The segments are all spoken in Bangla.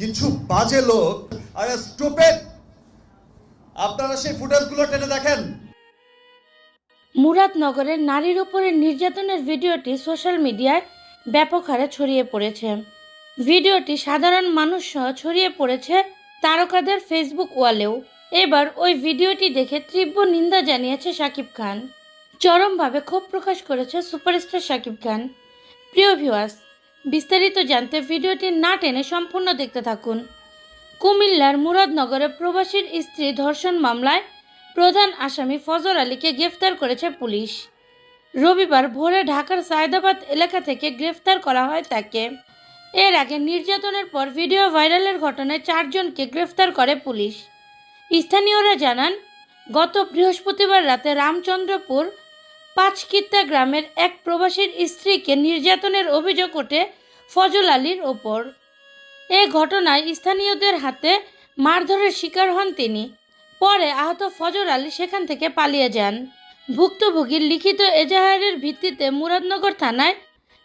কিছু বাজে লোক আপনারা সেই ফুটেজগুলো টেনে দেখেন। মুরাদনগরের নারীর উপরে নির্যাতনের ভিডিওটি সোশ্যাল মিডিয়ায় ব্যাপক হারে ছড়িয়ে পড়েছে। ভিডিওটি সাধারণ মানুষ সহ ছড়িয়ে পড়েছে তারকাদের ফেসবুক ওয়ালেও। এবার ওই ভিডিওটি দেখে তীব্র নিন্দা জানিয়েছে শাকিব খান। চরমভাবে ক্ষোভ প্রকাশ করেছে সুপারস্টার শাকিব খান। প্রিয় ভিউয়ার্স বিস্তারিত জানতে ভিডিওটি না টেনে সম্পূর্ণ দেখতে থাকুন। কুমিল্লার মুরাদনগরে প্রবাসীর স্ত্রী ধর্ষণ মামলায় প্রধান আসামি ফজর আলীকে গ্রেফতার করেছে পুলিশ। রবিবার ভোরে ঢাকার সায়দাবাদ এলাকা থেকে গ্রেফতার করা হয় তাকে। এর আগে নির্যাতনের পর ভিডিও ভাইরালের ঘটনায় চারজনকে গ্রেফতার করে পুলিশ। স্থানীয়রা জানান, গত বৃহস্পতিবার রাতে রামচন্দ্রপুর পাঁচকিত্তা গ্রামের এক প্রবাসীর স্ত্রীকে নির্যাতনের অভিযোগ ওঠে ফজল আলীর ওপর। এ ঘটনায় স্থানীয়দের হাতে মারধরের শিকার হন তিনি। পরে আহত ফজর আলী সেখান থেকে পালিয়ে যান। ভুক্তভোগীর লিখিত এজাহারের ভিত্তিতে মুরাদনগর থানায়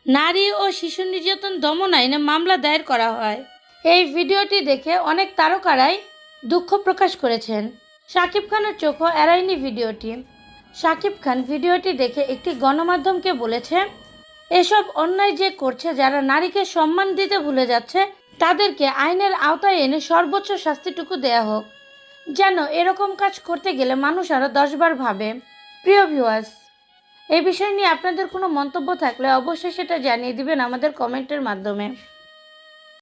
নারী ও শিশু নির্যাতন দমন আইনে মামলা দায়ের করা হয়। এই ভিডিওটি দেখে অনেক তারকারাই দুঃখ প্রকাশ করেছেন। শাকিব খানের চোখও এড়ায়নি ভিডিওটি। শাকিব খান ভিডিওটি দেখে একটি গণমাধ্যমকে বলেছে এসব অন্যায় যে করছে, যারা নারীকে সম্মান দিতে ভুলে যাচ্ছে, তাদেরকে আইনের আওতায় এনে সর্বোচ্চ শাস্তিটুকু দেয়া হোক। যেন এরকম কাজ করতে গেলে মানুষ আরও দশবার ভাবে। প্রিয় ভিউয়ার্স এই বিষয় নিয়ে আপনাদের কোনো মন্তব্য থাকলে অবশ্যই সেটা জানিয়ে দিবেন আমাদের কমেন্টের মাধ্যমে।